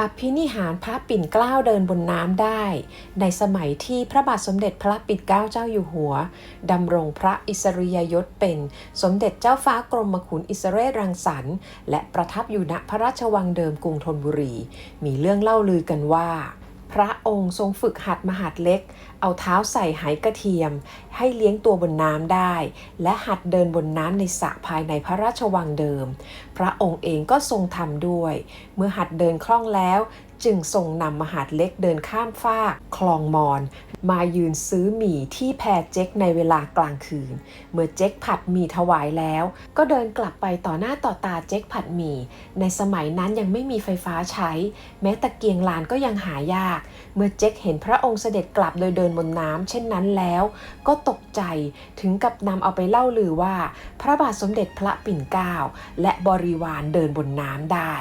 อภินิหารพระปิ่นเกล้าเดินบนน้ำได้ ในสมัยที่พระบาทสมเด็จพระปิ่นเกล้าเจ้าอยู่หัวดำรงพระอิสริยยศเป็นสมเด็จเจ้าฟ้ากรมขุนอิสเรศรังสรรค์และประทับอยู่ณพระราชวังเดิมกรุงธนบุรี มีเรื่องเล่าลือกันว่า พระองค์ทรงฝึกหัดมหัดเล็ก เอาเท้าใส่หายกระเทียม ให้เลี้ยงตัวบนน้ำได้ และหัดเดินบนน้ำในสระภายในพระราชวังเดิม พระองค์เองก็ทรงทำด้วย เมื่อหัดเดินคล่องแล้ว จึงทรงนำมหาดเล็กเดินข้ามฟากคลองมอน มายืนซื้อหมี่ที่แพรเจ๊กในเวลากลางคืน เมื่อเจ๊กผัดหมี่ถวายแล้ว ก็เดินกลับไปต่อหน้าต่อตาเจ๊กผัดหมี่ ในสมัยนั้นยังไม่มีไฟฟ้าใช้ แม้ตะเกียงลานก็ยังหายาก เมื่อเจ๊กเห็นพระองค์เสด็จกลับโดยเดินบนน้ำเช่นนั้นแล้ว ก็ตกใจถึงกับนำเอาไปเล่าลือว่า พระบาทสมเด็จพระปิ่นเกล้าและบริวารเดินบนน้ำได้